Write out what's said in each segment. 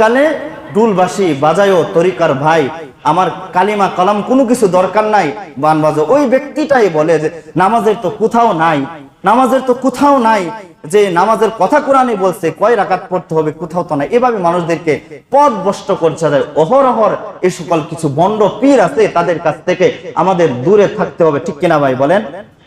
কালে ডুলবাসী বাজায়ও তরিকার ভাই, আমার কালিমা কলাম কোনো কিছু দরকার নাই বান বাজো ওই ব্যক্তিটাই বলে যে, নামাজের তো কোথাও নাই, নামাজের তো কোথাও নাই, যে নামাজের কথা কোরআনে বলছে, কয় রাকাত পড়তে হবে, কোথাও তো নাই। এভাবে মানুষদেরকে পথ ভ্রষ্ট করছে যায় অহরহর এ সকল কিছু বন্ড পীর আছে, তাদের কাছ থেকে আমাদের দূরে থাকতে হবে। ঠিক কিনা ভাই বলেন?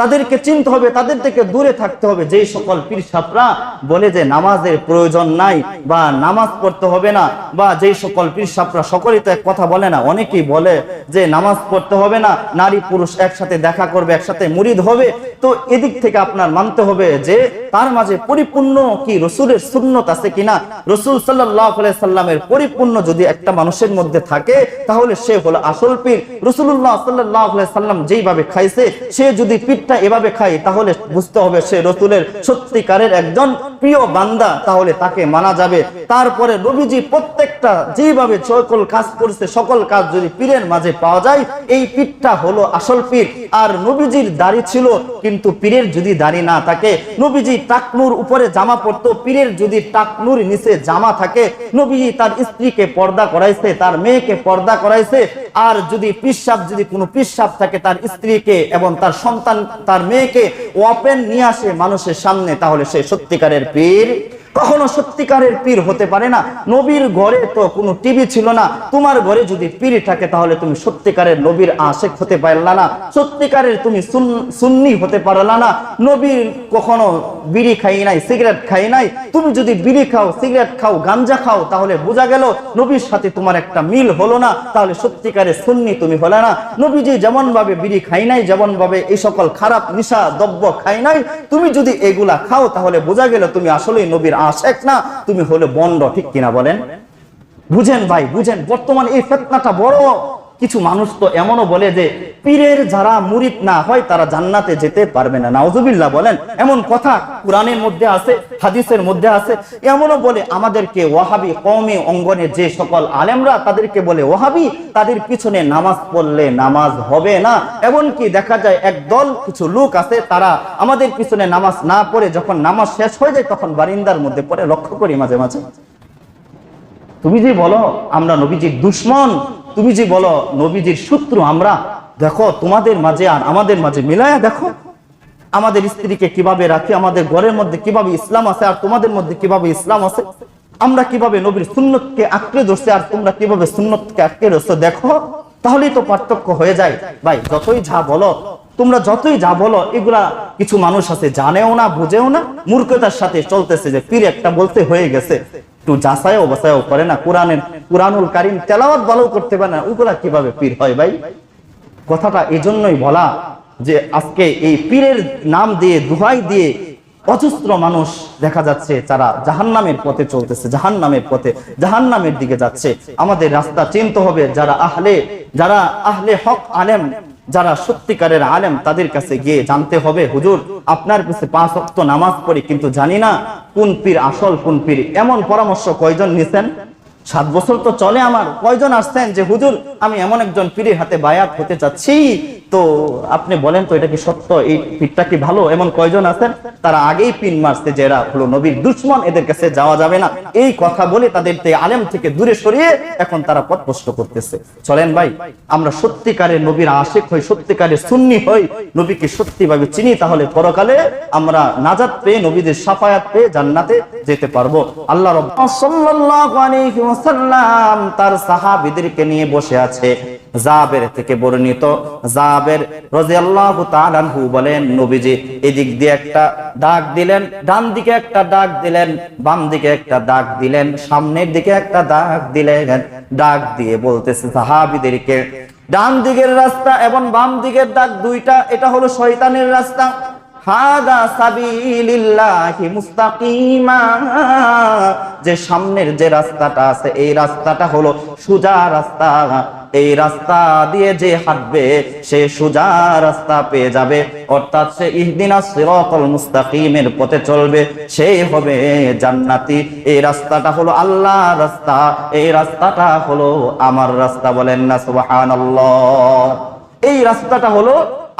তাদেরকে চিনতে হবে, তাদের থেকে দূরে থাকতে হবে। যেই সকল পীর সাপরা বলে যে নামাজের প্রয়োজন নাই বা নামাজ পড়তে হবে না বা যেই সকল পীর সকলেই তো এক কথা বলে না, অনেকেই বলে যে নামাজ পড়তে হবে না, নারী পুরুষ একসাথে দেখা করবে, একসাথে মুরিদ হবে। তো এদিক থেকে আপনার মানতে হবে যে তার মাঝে পরিপূর্ণ কি রসুলের সুন্নত আছে কিনা? রসুল সাল্লাহ সাল্লামের পরিপূর্ণ যদি একটা মানুষের মধ্যে থাকে, তাহলে সে হলো আসল পীর। রসুল্লাহ সাল্লাহ সাল্লাম যেইভাবে খাইছে, সে যদি পীরটা এভাবে খায়, তাহলে বুঝতে হবে সে রসুলের সত্যিকারের একজন প্রিয় বান্দা, তাহলে তাকে মানা যাবে। তারপরে রবিজি প্রত্যেকটা যেভাবে সকল কাজ করছে, সকল কাজ যদি পীরের মাঝে পাওয়া যায়, এই পীরটা হলো আসল পীর। আর নবীজির দাড়ি ছিল, কিন্তু পীরের যদি দাড়ি না থাকে, নবীজি টাকনুর উপরে জামা পরতো, পীরের যদি টাকনুর নিচে জামা থাকে, নবীজি তার স্ত্রীকে পর্দা করাইছে, তার মেয়েকে পর্দা করাইছে আর যদি পিসাব, যদি কোনো পিসাব থাকে তার স্ত্রীকে এবং তার সন্তান, তার মেয়েকে ওপেন নিয়ে আসে মানুষের সামনে, তাহলে সে সত্যিকারের পীর। কখনো সত্যিকারের পীর হতে পারে না। নবীর ঘরে তো কোনো টিভি ছিল না। তোমার ঘরে যদি পীর থাকে, তাহলে তুমি সত্যিকারের নবীর আশেক হতে পারলা না। সত্যিকারের তুমি সুন্নি হতে পারলা না। নবীর কখনো বিড়ি খাই নাই, সিগারেট খাই নাই। তুমি যদি বিড়ি খাও, সিগারেট খাও, গাঞ্জা খাও, তাহলে বোঝা গেল নবীর সাথে তোমার একটা মিল হলো না। তাহলে সত্যিকারের সুন্নি তুমি হলে না। নবীজি যেমন ভাবে বিড়ি খাই নাই যেমন ভাবে এই সকল খারাপ, নিশা, দ্রব্য খাই নাই, তুমি যদি এগুলা খাও, তাহলে বোঝা গেল তুমি আসলেই নবীর আশেক না, তুমি হলে বন্ড, ঠিক কিনা বলেন? বুঝেন ভাই, বুঝেন, বর্তমান এই ফেতনাটা বড়। কিছু মানুষ তো এমনও বলে যে পীরের যারা মুরিদ না হয় তারা জান্নাতে যেতে পারবে না। নাউজুবিল্লাহ বলেন, এমন কথা কোরআনের মধ্যে আছে, হাদিসের মধ্যে আছে। এমনও বলে আমাদেরকে ওয়াহাবি কওমে অঙ্গনে যে সকল আলেমরা তাদেরকে বলে, ওয়াহাবি, তাদের পিছনে নামাজ পড়লে নামাজ হবে না। এমনকি দেখা যায় এক দল কিছু লোক আছে, তারা আমাদের পিছনে নামাজ না পড়ে যখন নামাজ শেষ হয়ে যায়, তখন বারিন্দার মধ্যে পড়ে। লক্ষ্য করি মাঝে মাঝে। তুমি যে বলো, আমরা নবীজির দুশ্মন তুমি যে বলো, নবীজির শত্রু আমরা? দেখো, তোমাদের মাঝে আর আমাদের মাঝে মিলায়া দেখো। আমাদের স্ত্রীকে কীভাবে রাখি, আমাদের ঘরের মধ্যে কীভাবে ইসলাম আছে, আর তোমাদের মধ্যে কীভাবে ইসলাম আছে? আমরা কীভাবে নবীর সুন্নতকে আঁকড়ে ধরছি, আর তোমরা কীভাবে সুন্নতকে আঁকড়ে ধরছো, দেখো? তাহলেই তো পার্থক্য হয়ে যায়। ভাই, যতই যা বলো, তোমরা যতই যা বলো, এগুলা কিছু মানুষ আছে, জানেও না, বুঝেও না। মূর্খতার সাথে চলতেছে যে, পীর একটা বলতে হয়ে গেছে। একটু যাচাইও বাছাইও করে না, কোরআনের, কোরআনুল কারিম তেলাওয়াত ভালো করতে পারে না, ওগুলা কীভাবে পীর হয় ভাই? কথাটা এজন্যই বলা যে আজকে এই পীরের নাম দিয়ে, দুহাই দিয়ে অজস্র মানুষ দেখা যাচ্ছে যারা জাহান্নামের পথে চলতেছে, জাহান্নামের পথে, জাহান্নামের দিকে যাচ্ছে। আমাদের রাস্তা চিনতে হবে যারা আহলে যারা আহলে হক আলেম। যারা সত্যিকারের আলেম, তাদের কাছে গিয়ে জানতে হবে, হুজুর, আপনার কাছে পাঁচ অক্ত নামাজ পড়ি, কিন্তু জানি না কোন পীর আসল, কোন পীর এমন পরামর্শ কয়জন নিছেন? সাত বছর তো চলে আমার, কয়জন আসছেন যে, হুজুর, আমি এমন একজন পীরের হাতে বায়াত হতে চাচ্ছি তো আপনি বলেন তো, এটা কি সত্য? এই পীরটা কি ভালো? এমন কয়জন আছেন? তারা আগেই পিন মারছে যে এরা হলো নবীর দুশ্মন, এদের কাছে যাওয়া যাবে না। এই কথা বলে তাদের আলেম থেকে দূরে সরিয়ে এখন তারা পথ প্রশ্ন করতেছে। চলেন ভাই, আমরা সত্যিকারের নবীর আশেক হই সত্যিকারের সুন্নি হই, নবীকে সত্যিভাবে চিনি, তাহলে পরকালে আমরা নাজাত পেয়ে, নবীদের সাফায়াত পেয়ে জান্নাতে যেতে পারব। আল্লাহ রব সাল্লাল্লাহু আলাইহি ওয়াসাল্লাম তার সাহাবীদেরকে নিয়ে বসে আছে। জাবের থেকে বর্ণিত। জাবের রাদিয়াল্লাহু তাআলা আনহু বলেন, নবীজি এদিক দিয়ে একটা ডাক দিলেন, ডান দিকে একটা ডাক দিলেন, বাম দিকে একটা ডাক দিলেন, সামনের দিকে একটা ডাক দিলেন ডাক দিয়ে বলতেছে সাহাবীদেরকে, ডান দিকের রাস্তা এবং বাম দিকের ডাক দুইটা, এটা হলো শয়তানের রাস্তা। যে সামনের যে রাস্তাটা আছে, এই রাস্তাটা হলো সোজা রাস্তা। এই রাস্তা দিয়ে যে হাঁটবে, সে সোজা রাস্তা পেয়ে যাবে। অর্থাৎ সে ইহদিনা সিরাতাল মুস্তাকিমের পথে চলবে সেই হবে জান্নাতি। এই রাস্তাটা হলো আল্লাহ রাস্তা, এই রাস্তাটা হলো আমার রাস্তা বলেন না, সুবহানাল্লাহ। এই রাস্তাটা হলো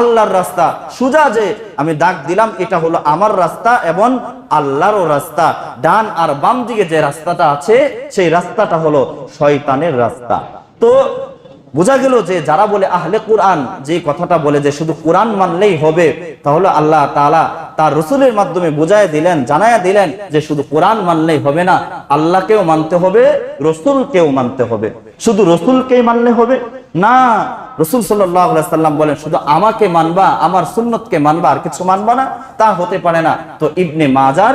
আল্লাহর রাস্তা। সুজা যে আমি ডাক দিলাম, এটা হলো আমার রাস্তা এবং আল্লাহরও রাস্তা। ডান আর বাম দিকে যে রাস্তাটা আছে, সেই রাস্তাটা হলো শয়তানের রাস্তা। তো বোঝা গেল যে যারা বলে, আহলে কোরআন যে কথাটা বলে যে শুধু কোরআন মানলেই হবে, তাহলে আল্লাহ তাআলা তার রসুলের মাধ্যমে বুঝায় দিলেন জানায়া দিলেন যে শুধু কোরআন মানলেই হবে না, আল্লাহকেও মানতে হবে, রসুলকেও মানতে হবে। শুধু রসুলকেই মানলে হবে? না। রসুল সাল্লাম বলেন, শুধু আমাকে মানবা, আমার সুন্নতকে মানবা, আর কিছু মানবা না, তা হতে পারে না। তো ইবনে মাজার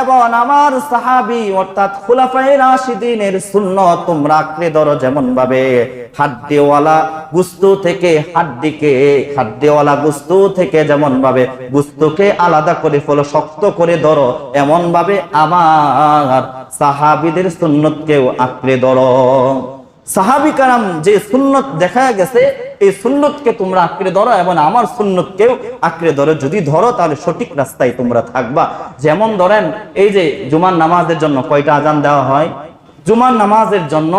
এবং আমার সাহাবি, অর্থাৎ খুলাফাই রাশিদিনের শূন্য তোমরা আঁকড়ে ধরো যেমন ভাবে হাড্ডিওয়ালা গুস্তু থেকে হাড্ডিকে, হাড্ডিওয়ালা গুস্তু থেকে যেমন ভাবে গুস্তুকে আলাদা করে ফলো, শক্ত করে ধরো এমন ভাবে আমার সাহাবিদের সুন্নতকেও আঁকড়ে ধরো। সাহাবি কারাম যে সুন্নত দেখা গেছে, এই সুন্নতকে তোমরা আঁকড়ে ধরো এবং আমার সুন্নতকেও আঁকড়ে ধরো। যদি ধরো, তাহলে সঠিক রাস্তায় তোমরা থাকবা। যেমন ধরেন, এই যে জুমার নামাজের জন্য কয়টা আজান দেওয়া হয়? জুমার নামাজের জন্য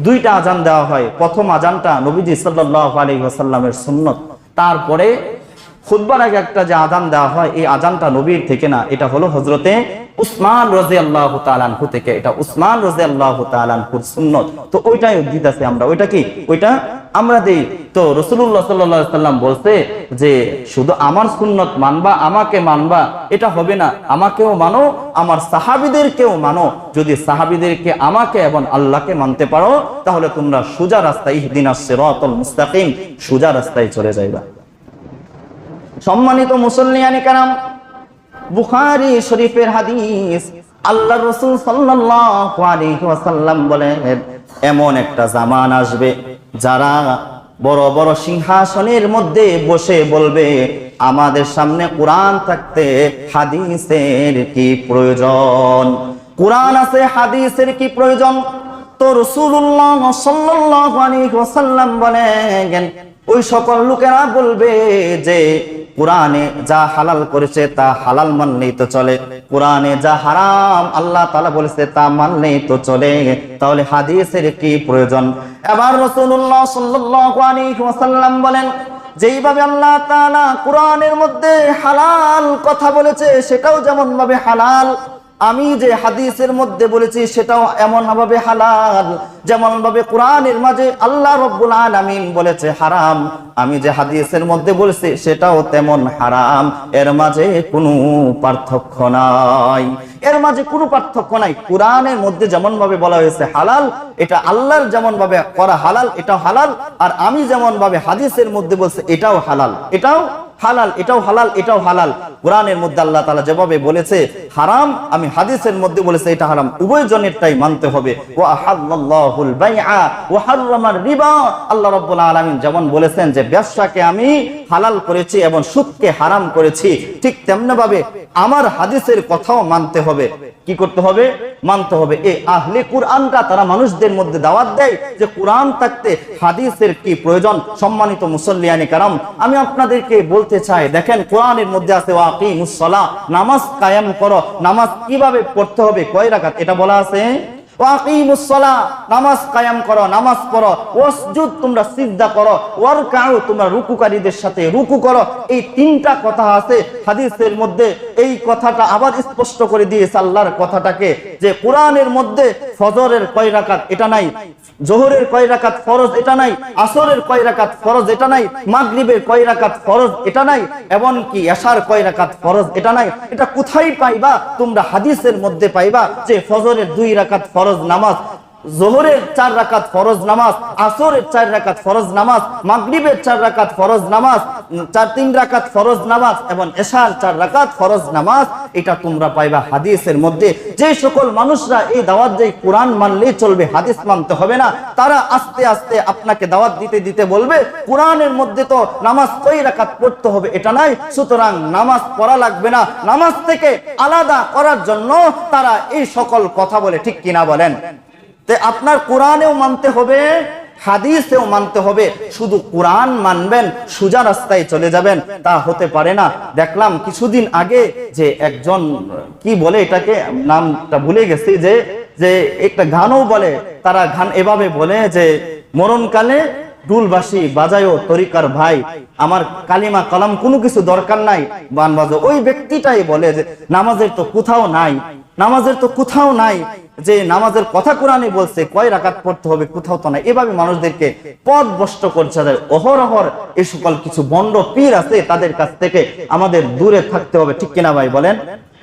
দুইটা আজান দেওয়া হয়। প্রথম আজানটা নবীজি সাল্লাহ আলী ওয়াসাল্লামের সুন্নত। তারপরে খুদ্বার আগে একটা যে আজান দেওয়া হয়, এই আজানটা নবীর থেকে না, এটা হলো হজরতে উসমান রাজি আল্লাহ তালানহু থেকে। এটা উসমান রাজি আল্লাহ তালানহুর সুন্নত। তো ওইটাই উদ্দিত আছে আমরা। ওইটা কি? ওইটা আমরা দেই তো রসুল্লাহ সাল্লাম বলছে যে, শুধু আমার সুন্নত মানবা, আমাকে মানবা, এটা হবে না। আমাকেও মানো, আমার সাহাবিদেরকেও মানো। যদি সাহাবিদেরকে আমাকে এবং আল্লাহকে মানতে পারো, তাহলে তোমরা সোজা রাস্তায় ইহদিন আসছে রতল মুস্তাকিম, সুজা রাস্তায় চলে যাইবা। সম্মানিত মুসল্লিয়ানি কারাম, বুখারি শরীফের হাদিস আল্লাহ রসুল ওয়াসাল্লাম বলেন এমন একটা জামান আসবে যারা বড় বড় সিংহাসনের মধ্যে বসে বলবে, আমাদের সামনে কোরআন থাকতে হাদিসের কি প্রয়োজন? কোরআন আছে, হাদিসের কি প্রয়োজন? তো রসুল্লাহ ওয়াসাল্লাম বলেন ওই সকল লোকেরা বলবে যে, কোরআনে যা হালাল করেছে তা হালাল মানলেই তো চলে। কোরআনে যা হারাম আল্লাহ তালা বলেছে তা মানলেই তো চলে। তাহলে হাদিসের কি প্রয়োজন? এবার রসুল্লাহ সাল্লাম বলেন, যেইভাবে আল্লাহ তাআলা কোরআনের মধ্যে হালাল কথা বলেছে, সেটাও যেমন ভাবে হালাল আমি যে হাদিসের মধ্যে বলেছি সেটাও এমন ভাবে হালাল যেমন ভাবে কোরআনের মাঝে আল্লাহ রব্বুল আলামিন বলেছে হারাম। আমি যে হাদিসের মধ্যে বলেছি সেটাও তেমন হারাম। এর মাঝে কোনো পার্থক্য নাই। এর মাঝে কোনো পার্থক্য নাই। কোরআনের মধ্যে যেমন ভাবে বলা হয়েছে হালাল, এটা আল্লাহর যেমন ভাবে করা হালাল, এটাও হালাল। আর আমি যেমন ভাবে হাদিসের মধ্যে বলছে এটাও হালাল। এটাও হালাল, এটাও হালাল এটাও হালাল। কোরআনের মধ্যে আল্লাহ তালা যেভাবে বলেছে, হারাম, আমি হাদিসের মধ্যে বলেছে, এটা হারাম। উভয় জনেরটাই মানতে হবে। রিবা। আল্লাহ রাব্বুল আলামিন যেমন বলেছেন যে, ব্যবসাকে আমি হালাল করেছি এবং সুদকে হারাম করেছি, ঠিক তেমনি ভাবে আমার হাদিসের কথাও মানতে হবে। কি করতে হবে? মানতে হবে। এই আহলে কোরআনটা তারা মানুষদের মধ্যে দাওয়াত দেয় যে কোরআন থাকতে হাদিসের কি প্রয়োজন? সম্মানিত মুসল্লিয়ানি কারাম, আমি আপনাদেরকে বলতে চাই, দেখেন কোরআনের মধ্যে আছে ওয়াকিমুসসালা নামাজ কায়েম করো। নামাজ কীভাবে পড়তে হবে? কয় রাখাত এটা বলা আছে? নামাজ কায়াম করো, নামাজ পড়ো, ওয়াসজুদ তোমরা করো তোমরা রুকুকারীদের সাথে রুকু করো। এই তিনটা কথা আছে হাদিসের মধ্যে। এই কথাটা আবার স্পষ্ট করে কথাটাকে যে কোরআনের মধ্যে ফজরের কয় এটা নাই, জোহরের কয় ফরজ এটা নাই, আসরের কয় ফরজ এটা নাই, মাগরিবের কয় ফরজ এটা নাই, এমনকি এশার কয় ফরজ এটা নাই। এটা কোথায় পাইবা? তোমরা হাদিসের মধ্যে পাইবা যে ফজরের দুই রাকাত ফরজ নামাজ জোহরের চার রাকাত ফরজ নামাজ, আসরের চার রাকাত ফরজ নামাজ, মাগরিবের চার রাকাত ফরজ নামাজ, চার তিন রাকাত ফরজ নামাজ এবং এশার চার রাকাত ফরজ নামাজ, এটা তোমরা পাইবা হাদিসের মধ্যে। যে সকল মানুষরা এই দাওয়াত যে কোরআন মানলেই চলবে, হাদিস মানতে হবে না। তারা আস্তে আস্তে আপনাকে দাওয়াত দিতে দিতে বলবে, কোরআনের মধ্যে তো নামাজ কই রাকাত পড়তে হবে, এটা নাই। সুতরাং নামাজ পড়া লাগবে না। নামাজ থেকে আলাদা করার জন্য তারা এই সকল কথা বলে, ঠিক কিনা বলেন? তে আপনার কোরআনেও মানতে হবে, হাদিসেও মানতে হবে। শুধু কোরআন মানবেন, সুজা রাস্তায় চলে যাবেন, তা হতে পারে না। দেখলাম কিছুদিন আগে যে একজন, কি বলে এটাকে, নামটা ভুলে গেছি যে যে একটা গানও বলে, তারা গান এভাবে বলে যে, মরণকালে ডুলবাসী, বাজায়ও তরিকার ভাই, আমার কালিমা, কলাম কোনো কিছু দরকার নাই। বান বাজো ওই ব্যক্তিটাই বলে যে, নামাজের তো কোথাও নাই, নামাজের তো কোথাও নাই। যে নামাজের কথা কোরআনে বলছে, কয় রাকাত পড়তে হবে কোথাও তো না এভাবে মানুষদেরকে পদ বষ্ট করছে যায় অহরহর এ সকল কিছু বন্ড পীর আছে, তাদের কাছ থেকে আমাদের দূরে থাকতে হবে। ঠিক কিনা ভাই বলেন?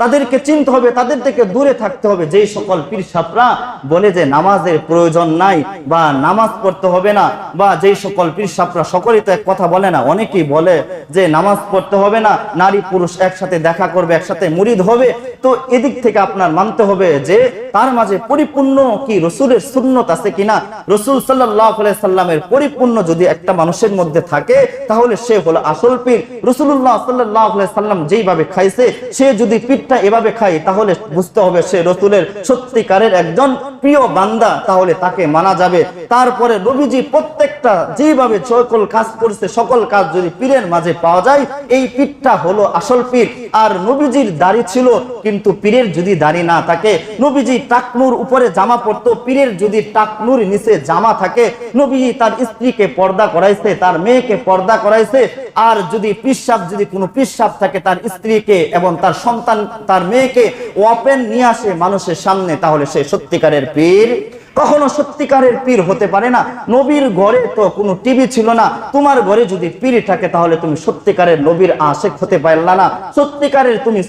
তাদেরকে চিনতে হবে, তাদের থেকে দূরে থাকতে হবে। যেই সকল পীর সাপরা বলে যে নামাজের প্রয়োজন নাই বা নামাজ পড়তে হবে না বা যেই সকল পীর সাপরা সকলেই তো এক কথা বলে না, অনেকেই বলে যে নামাজ পড়তে হবে না, নারী পুরুষ একসাথে দেখা করবে, একসাথে মুরিদ হবে। তো এদিক থেকে আপনার মানতে হবে যে তার মাঝে পরিপূর্ণ কি রসুলের সুন্নত আছে কিনা? রসুল সাল্লাহ সাল্লামের পরিপূর্ণ যদি একটা মানুষের মধ্যে থাকে, তাহলে সে হলো আসল পীর। রসুল্লাহ সাল্লাহ সাল্লাম যেইভাবে খাইছে, সে যদি পীরটা এভাবে খায়, তাহলে বুঝতে হবে সে রসুলের সত্যিকারের একজন প্রিয় বান্দা, তাহলে তাকে মানা যাবে। তারপরে নবীজি প্রত্যেকটা যেভাবে সকল কাজ করছে, সকল কাজ যদি পীরের মাঝে পাওয়া যায়, এই পীরটা হলো আসল পীর। আর নবীজির দাড়ি ছিল, কিন্তু পীরের যদি দাড়ি না থাকে, নবীজি টাকনুর উপরে জামা পরতো, পীরের যদি টাকনুর নিচে জামা থাকে, নবীজি তার স্ত্রীকে পর্দা করাইছে, তার মেয়েকে পর্দা করাইছে, আর যদি পিসাব, যদি কোনো পিসাব থাকে তার স্ত্রীকে এবং তার সন্তান তার মেয়েকে ওপেন নিয়ে আসে মানুষের সামনে তাহলে সে সত্যিকারের পীর। কখনো সত্যিকারের পীর হতে পারে না। নবীর ঘরে তো কোনো টিভি ছিল না। তোমার ঘরে যদি পীর থাকে, তাহলে তুমি সত্যিকারের নবীর আশেক হতে পারলা না। সত্যিকারের তুমি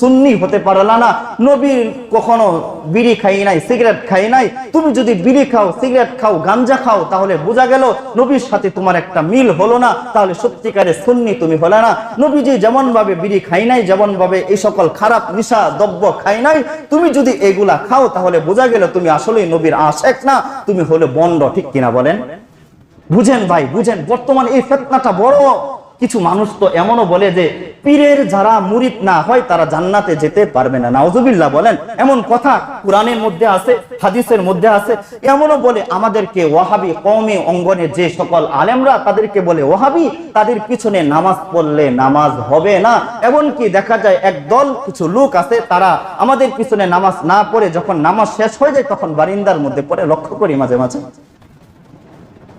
সুন্নি হতে পারলা না। নবীর কখনো বিড়ি খাই নাই, সিগারেট খাই নাই। তুমি যদি বিড়ি খাও, সিগারেট খাও, গাঞ্জা খাও, তাহলে বোঝা গেল নবীর সাথে তোমার একটা মিল হলো না। তাহলে সত্যিকারের সুন্নি তুমি হলে না। নবীজি যেমন ভাবে বিড়ি খাই নাই যেমন ভাবে এই সকল খারাপ, নিশা, দ্রব্য খাই নাই, তুমি যদি এগুলা খাও, তাহলে বোঝা গেল তুমি আসলেই নবীর আশেক না, তুমি হলে বন্ড, ঠিক কিনা বলেন? বুঝেন ভাই, বুঝেন, বর্তমান এই ফেতনাটা বড়। কিছু মানুষ তো এমনও বলে যে পীরের যারা মুরিদ না হয় তারা জান্নাতে যেতে পারবে না। নাউজুবিল্লাহ বলেন, এমন কথা কোরআনের মধ্যে আছে, হাদিসের মধ্যে আছে। এমনও বলে আমাদেরকে ওয়াহাবি কওমি অঙ্গনে যে সকল আলেমরা তাদেরকে বলে, ওয়াহাবি, তাদের পিছনে নামাজ পড়লে নামাজ হবে না। এমনকি দেখা যায় একদল কিছু লোক আছে, তারা আমাদের পিছনে নামাজ না পড়ে যখন নামাজ শেষ হয়ে যায়, তখন বারিন্দার মধ্যে পড়ে। লক্ষ্য করি মাঝে মাঝে।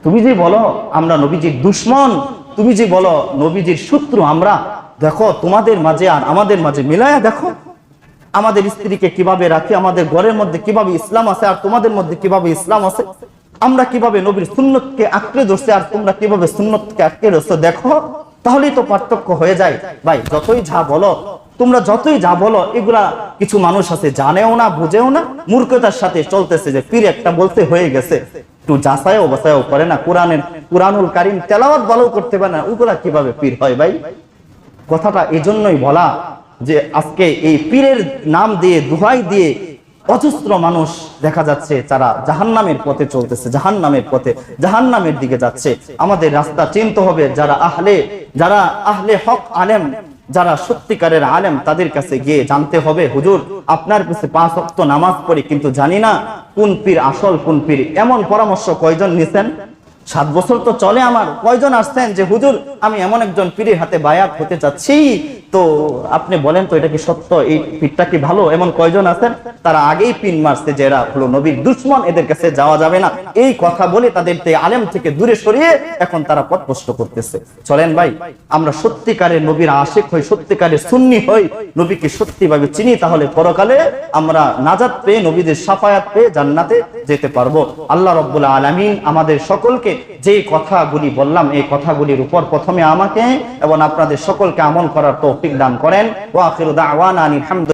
তুমি যে বলো, আমরা নবীজির দুশ্মন তুমি যে বলো, নবীজির শত্রু আমরা? দেখো, তোমাদের মাঝে আর আমাদের মাঝে মিলায়া দেখো। আমাদের স্ত্রীকে কীভাবে রাখি, আমাদের ঘরের মধ্যে কীভাবে ইসলাম আছে, আর তোমাদের মধ্যে কীভাবে ইসলাম আছে? আমরা কীভাবে নবীর সুন্নতকে আঁকড়ে ধরছি, আর তোমরা কীভাবে সুন্নতকে আঁকড়ে ধরছো, দেখো? তাহলেই তো পার্থক্য হয়ে যায়। ভাই, যতই যা বলো, তোমরা যতই যা বলো, এগুলা কিছু মানুষ আছে, জানেও না, বুঝেও না। মূর্খতার সাথে চলতেছে যে, পীর একটা বলতে হয়ে গেছে। একটু যাচাইও বাছাইও করে না, কোরআনের, কোরআনুল কারিম তেলাওয়াত ভালো করতে পারে না, ওগুলা কীভাবে পীর হয় ভাই? কথাটা এজন্যই বলা যে আজকে এই পীরের নাম দিয়ে, দুহাই দিয়ে অজস্র মানুষ দেখা যাচ্ছে তারা জাহান্নামের পথে চলতেছে, জাহান্নামের পথে, জাহান্নামের দিকে যাচ্ছে। আমাদের রাস্তা চিনতে হবে যারা আহলে যারা আহলে হক আলেম, যারা সত্যিকারের আলেম, তাদের কাছে গিয়ে জানতে হবে, হুজুর, আপনার কাছে পাঁচ অক্ত নামাজ পড়ি, কিন্তু জানি না কোন পীর আসল, কোন পীর? এমন পরামর্শ কয়জন নিছেন? সাত বছর তো চলে আমার। কয়জন আসতেন যে, হুজুর, আমি এমন একজন পীরের হাতে বায়াত হতে চাচ্ছি তো আপনি বলেন তো, এটা কি সত্য? এই পীরটা কি ভালো? এমন কয়জন আছেন? তারা আগেই পিন মারছে যে এরা হলো নবীর দুশ্মন, এদের কাছে যাওয়া যাবে না। এই কথা বলে তাদের তে আলেম থেকে দূরে সরিয়ে এখন তারা পথভ্রষ্ট করতেছে। চলেন ভাই, আমরা সত্যিকারের নবীর আশেক হই সত্যিকারের সুন্নি হই, নবীকে সত্যিভাবে চিনি, তাহলে পরকালে আমরা নাজাত পেয়ে, নবীদের সাফায়াত পেয়ে জান্নাতে যেতে পারব। আল্লাহ রব্বুল আলামিন আমাদের সকলকে যে কথাগুলি বললাম, এই কথাগুলির উপর প্রথমে আমাকে এবং আপনাদের সকলকে আমল করার তৌফিক দান করেন। ওয়াখির দাওয়ানা আনিল হামদুলিল্লাহ।